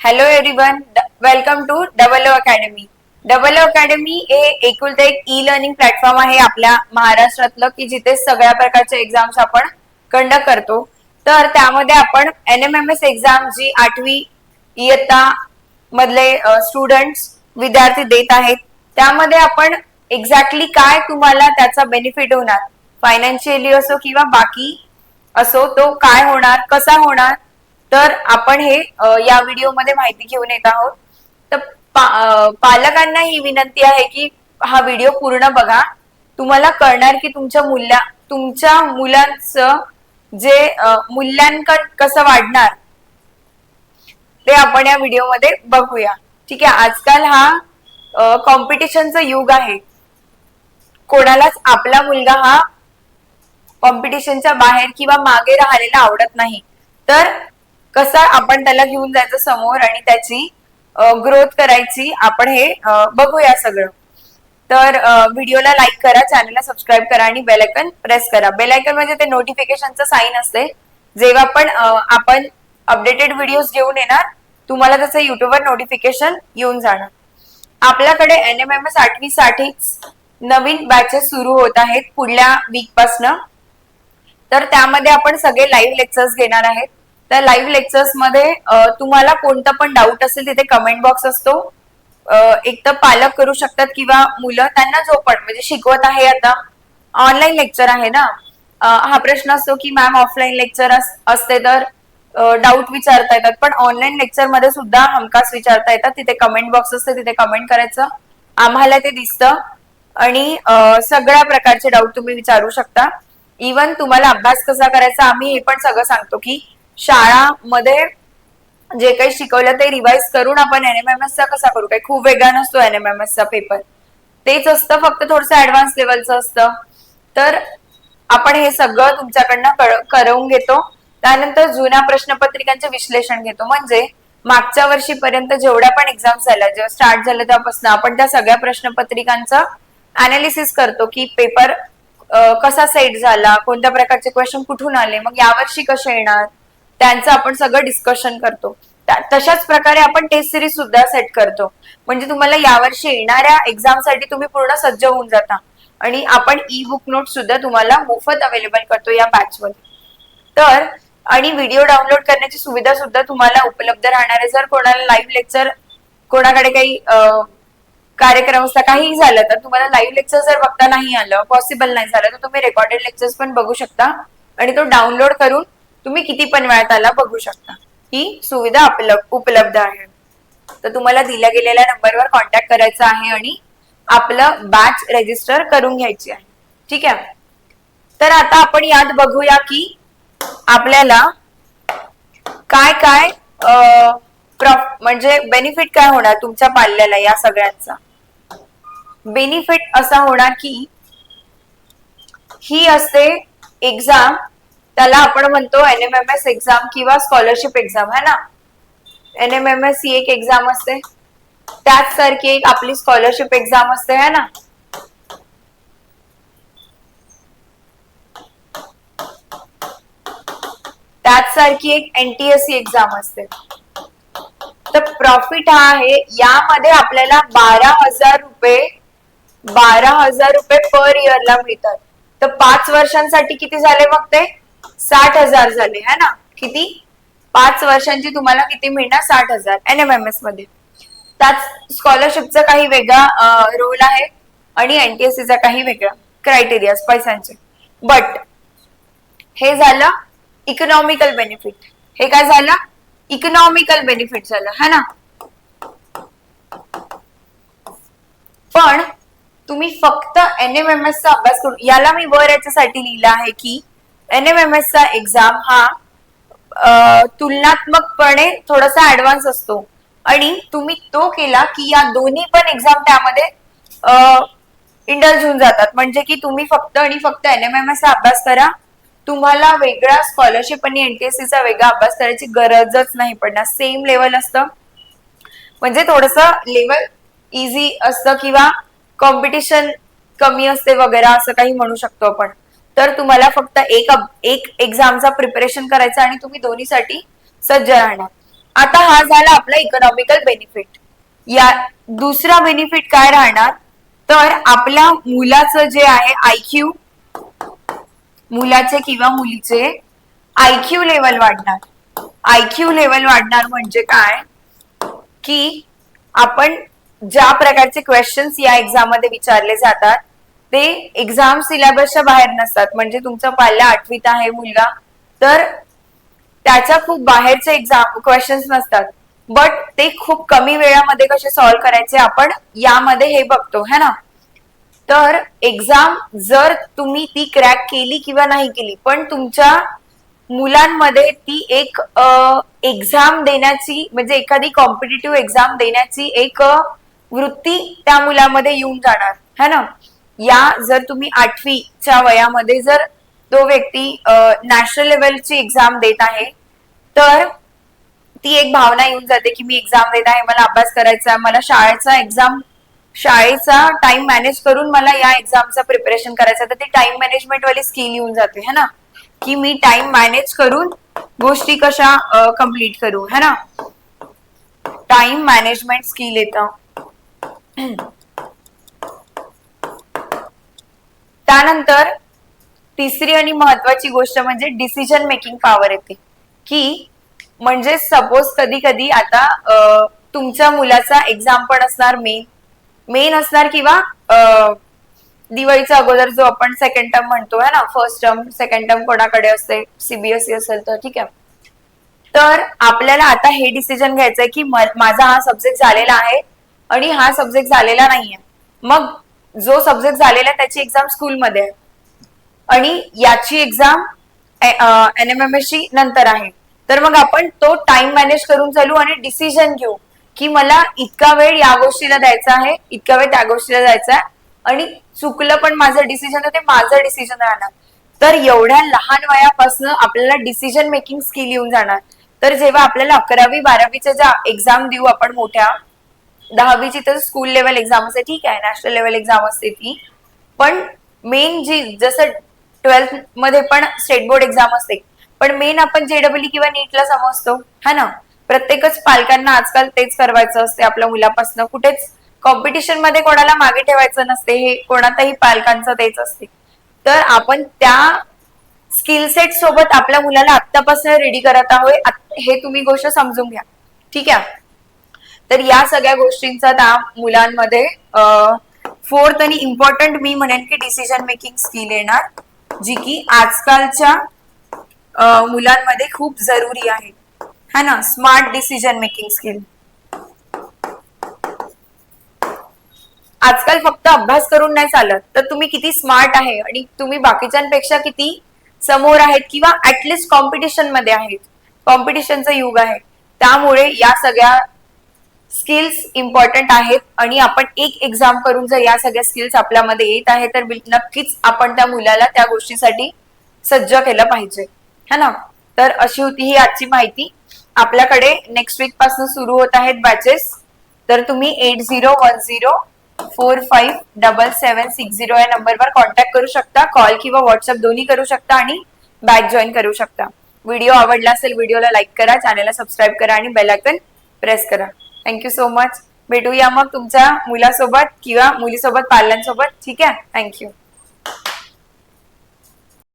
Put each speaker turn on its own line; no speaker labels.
Hello everyone welcome to double O academy double O academy हे एकुलते एक e learning platform आहे आपल्या महाराष्ट्रातलं की जिथे सगळ्या प्रकारच्या एक्झाम्स आपण कंडक्ट करतो. तर त्यामध्ये आपण N M M S exam जी आठवी इयत्ता मधले स्टुडंट्स विद्यार्थी देत आहेत. त्यामध्ये आपण एक्झॅक्टली काय तुम्हाला त्याचा बेनिफिट होणार? फायनान्शियली असो किंवा बाकी असो तो काय होणार? कसा होणार? तर आपण हे या व्हिडिओमध्ये माहिती घेऊन येत आहोत. तर पा- पालकांना ही विनंती आहे की हा व्हिडिओ पूर्ण बघा. तुम्हाला कळणार की तुमच्या मुला तुमच्या मुलांचं जे मूल्यांकन कसं वाढणार ते आपण या व्हिडिओमध्ये बघूया. ठीक आहे आजकाल हा कॉम्पिटिशनचं युग आहे. कोणालाच आपला मुलगा हा कॉम्पिटिशनच्या बाहेर किंवा मागे राहिलेला आवडत नाही. तर कसं आपण त्याला घेऊन जायचं समोर आणि त्याची ग्रोथ करायची आपण हे बघूया सगळं. तर व्हिडिओला लाईक करा चॅनलला सबस्क्राईब करा आणि बेलायकन प्रेस करा. बेलायकन म्हणजे ते नोटिफिकेशनचं साईन असते. जेव्हा पण आपण अपडेटेड व्हिडिओज घेऊन येणार तुम्हाला त्याचं युट्यूबवर नोटिफिकेशन येऊन जाणार. आपल्याकडे एन एम एम एस आठवी साठीच नवीन बॅचेस सुरू होत आहेत पुढल्या वीक तर त्यामध्ये आपण सगळे लाईव्ह लेक्चर्स घेणार आहेत. त्या लाईव्ह लेक्चर्समध्ये तुम्हाला कोणता पण डाऊट असेल तिथे कमेंट बॉक्स असतो. एक तर पालक करू शकतात किंवा मुलं त्यांना जो पण म्हणजे शिकवत आहे आता. ऑनलाईन लेक्चर आहे ना. हा प्रश्न असतो की मॅम ऑफलाईन लेक्चर असते तर डाऊट विचारता येतात. पण ऑनलाईन लेक्चरमध्ये सुद्धा हमखास विचारता येतात. तिथे कमेंट बॉक्स असते तिथे कमेंट करायचं. आम्हाला ते दिसतं. आणि सगळ्या प्रकारचे डाऊट तुम्ही विचारू शकता. इवन तुम्हाला अभ्यास कसा करायचा आम्ही हे पण सगळं सांगतो की शाळामध्ये जे काही शिकवलं ते रिवाइज करून आपण एनएमएमएस चा कसा करू? काही खूप वेगळा नसतो एनएमएमएस चा पेपर तेच असतं फक्त थोडस ऍडव्हान्स लेवलचं असतं. तर आपण हे सगळं तुमच्याकडनं करवून घेतो. त्यानंतर जुन्या प्रश्नपत्रिकांचे विश्लेषण घेतो. म्हणजे मागच्या वर्षीपर्यंत जेवढ्या पण एक्झाम झाल्या जेव्हा स्टार्ट झालं तेव्हापासून आपण त्या सगळ्या प्रश्नपत्रिकांचं अनालिसिस करतो की पेपर कसा सेट झाला कोणत्या प्रकारचे क्वेश्चन कुठून आले मग यावर्षी कसे येणार त्यांचं आपण सगळं डिस्कशन करतो. तशाच प्रकारे आपण टेस्ट सिरीज सुद्धा सेट करतो. म्हणजे तुम्हाला यावर्षी येणाऱ्या एक्झामसाठी तुम्ही पूर्ण सज्ज होऊन जाता. आणि आपण ई बुक नोट सुद्धा तुम्हाला मोफत अवेलेबल करतो या बॅचमध्ये तर आणि व्हिडिओ डाउनलोड करण्याची सुविधा सुद्धा तुम्हाला उपलब्ध राहणार आहे. जर कोणाला लाईव्ह लेक्चर कोणाकडे काही कार्यक्रम असता काही झालं तर तुम्हाला लाईव्ह लेक्चर जर बघता नाही आलं पॉसिबल नाही झालं तर तुम्ही रेकॉर्डेड लेक्चर्स पण बघू शकता. आणि तो डाउनलोड करून तुम्ही किती पण वेळा त्याला बघू शकता. ही सुविधा उपलब्ध आहे. तर तुम्हाला दिल्या गेलेल्या नंबरवर कॉन्टॅक्ट करायचा आहे आणि आपलं बॅच रजिस्टर करून घ्यायची आहे. ठीक आहे? तर आता आपण यात बघूया की आपल्याला काय काय म्हणजे बेनिफिट काय होणार तुमच्या पाल्याला या सगळ्यांचा? बेनिफिट असा होणार की ही असते एक्झाम त्याला आपण म्हणतो N M M S exam किंवा स्कॉलरशिप एक्झाम है ना? एन एम एम एस ही एक एक्झाम असते. त्याच सारखी एक आपली स्कॉलरशिप एक्झाम असते है ना? त्याच सारखी एक एनटीएससी एक्झाम असते. तर प्रॉफिट हा आहे यामध्ये आपल्याला बारा हजार रुपये बारा हजार रुपये पर इयरला मिळतात. तर पाच वर्षांसाठी किती झाले मग ते? साठ हजार झाले है ना? किती? पाच वर्षांची तुम्हाला किती मिळणार? साठ हजार एन एम एम एसमध्ये. त्यात स्कॉलरशिपचा काही वेगळा रोल आहे आणि एनटीएससी चा काही वेगळा क्रायटेरिया पैशांचे. बट हे झालं इकॉनॉमिकल बेनिफिट हे काय झालं? इकॉनॉमिकल बेनिफिट झालं है ना? पण तुम्ही फक्त एन एम एम एस चा अभ्यास करून याला मी वर याच्यासाठी लिहिलं आहे की एन एम एम एस चा एक्झाम हा तुलनात्मकपणे थोडासा ऍडव्हान्स असतो. आणि तुम्ही तो केला की या दोन्ही पण एक्झाम त्यामध्ये इंडल्ज होऊन जातात. म्हणजे की तुम्ही फक्त आणि फक्त एन एम एम एस चा अभ्यास करा. तुम्हाला वेगळा स्कॉलरशिप आणि एनटीएससीचा वेगळा अभ्यास करायची गरजच नाही पडणार. सेम लेवल असतं. म्हणजे थोडस लेवल इझी असतं किंवा कॉम्पिटिशन कमी असते वगैरे असं काही म्हणू शकतो आपण. तर तुम्हाला फक्त एक एक एक्झामचा प्रिपरेशन करायचं आणि तुम्ही दोन्हीसाठी सज्ज राहणार. आता हा झाला आपला इकॉनॉमिकल बेनिफिट या दुसरा बेनिफिट काय राहणार? तर आपल्या मुलाचं जे आहे आयक्यू मुलाचे किंवा मुलीचे आयक्यू लेवल वाढणार. आयक्यू लेवल वाढणार म्हणजे काय? की आपण ज्या प्रकारचे क्वेश्चन्स या एक्झाममध्ये विचारले जातात ते एक्झाम सिलेबसच्या बाहेर नसतात. म्हणजे तुमचं पाल्या आठवीत आहे मुलगा तर त्याच्या खूप बाहेरचे एक्झाम क्वेश्चन्स नसतात. बट ते खूप कमी वेळामध्ये कसे सॉल्व्ह करायचे आपण यामध्ये हे बघतो है ना? तर एक्झाम जर तुम्ही ती क्रॅक केली किंवा नाही केली पण तुमच्या मुलांमध्ये ती एक एक्झाम देण्याची म्हणजे एखादी कॉम्पिटेटिव्ह एक्झाम देण्याची एक वृत्ती त्या मुलामध्ये येऊन जाणार है ना? या जर तुम्ही आठवीच्या वयामध्ये जर तो व्यक्ती नॅशनल लेवलची एक्झाम देत आहे तर ती एक भावना येऊन जाते की मी एक्झाम देत आहे मला अभ्यास करायचा आहे मला शाळेचा एक्झाम शाळेचा टाइम मॅनेज करून मला या एक्झामचं प्रिपरेशन करायचं तर ती टाइम मॅनेजमेंट वाली स्किल येऊन जाते है ना? की मी टाइम मॅनेज करून गोष्टी कशा कंप्लीट करू है ना? टाइम मॅनेजमेंट स्किल येतं. त्यानंतर तिसरी आणि महत्वाची गोष्ट म्हणजे डिसिजन मेकिंग पॉवर येते. की म्हणजे सपोज कधी कधी आता तुमच्या मुलाचा एक्झाम पण असणार मेन मेन असणार किंवा दिवाळीचा अगोदर जो आपण सेकंड टर्म म्हणतो है ना फर्स्ट टर्म सेकंड टर्म कोणाकडे असते सीबीएसई असेल तर ठीक आहे. तर आपल्याला आता हे डिसिजन घ्यायचंय की माझा हा सब्जेक्ट झालेला आहे आणि हा सब्जेक्ट झालेला नाहीये. मग जो सब्जेक्ट झालेला आहे त्याची एक्झाम स्कूलमध्ये आहे. आणि याची एक्झाम एनएमएमएस ची नंतर आहे. तर मग आपण तो टाइम मॅनेज करून चालू आणि डिसिजन घेऊ की मला इतका वेळ या गोष्टीला द्यायचा आहे इतका वेळ त्या गोष्टीला द्यायचा आहे आणि चुकलं पण माझं डिसिजन तर ते माझं डिसिजन राहणार. तर एवढ्या लहान वयापासून आपल्याला डिसिजन मेकिंग स्किल येऊन जाणार. तर जेव्हा आपल्याला अकरावी बारावीच्या ज्या एक्झाम देऊ आपण मोठ्या दहावीची तर स्कूल लेवल एक्झाम असते ठीक आहे नॅशनल लेवल एक्झाम असते ती. पण मेन जी जसं ट्वेल्थमध्ये पण स्टेट बोर्ड एक्झाम असते पण मेन आपण जेडब्ल्यू किंवा नीटला समजतो हा ना? प्रत्येकच पालकांना आजकाल तेच करवायचं असते आपल्या मुलापासून. कुठेच कॉम्पिटिशनमध्ये कोणाला मागे ठेवायचं नसते हे कोणातही पालकांचं तेच असते. तर आपण त्या स्किल सेट सोबत आपल्या मुलाला आतापासून रेडी करत आहोत हे तुम्ही गोष्ट समजून घ्या. ठीक आहे? तर या सगळ्या गोष्टींचा त्या मुलांमध्ये फोर्थ आणि इम्पॉर्टंट मी म्हणेन की डिसिजन मेकिंग स्किल येणार जी की आजकालच्या मुलांमध्ये खूप जरुरी आहे. है ना? स्मार्ट डिसिजन मेकिंग स्किल आजकाल फक्त अभ्यास करून नाही चालत तर तुम्ही किती स्मार्ट आहे आणि तुम्ही बाकीच्यांपेक्षा किती समोर आहेत किंवा ऍटलिस्ट कॉम्पिटिशनमध्ये आहेत. कॉम्पिटिशनचं युग आहे. त्यामुळे या सगळ्या स्किल्स इम्पॉर्टंट आहेत आणि आपण एक एक्झाम करून जर या सगळ्या स्किल्स आपल्यामध्ये येत आहे तर नक्कीच आपण त्या मुलाला त्या गोष्टीसाठी सज्ज केलं पाहिजे. है ना? तर अशी होती ही आजची माहिती. आपल्याकडे नेक्स्ट वीकपासून सुरू होत आहेत बॅचेस तर तुम्ही eight zero one zero four five double seven six zero या नंबरवर कॉन्टॅक्ट करू शकता. कॉल किंवा व्हॉट्सअप दोन्ही करू शकता आणि बॅच जॉईन करू शकता. व्हिडिओ आवडला असेल व्हिडिओला लाईक करा चॅनलला सबस्क्राईब करा आणि बेल आयकन प्रेस करा. थँक्यू सो मच भेटूया मग तुमच्या मुलासोबत किंवा मुलीसोबत पाल्यांसोबत. ठीक आहे? थँक्यू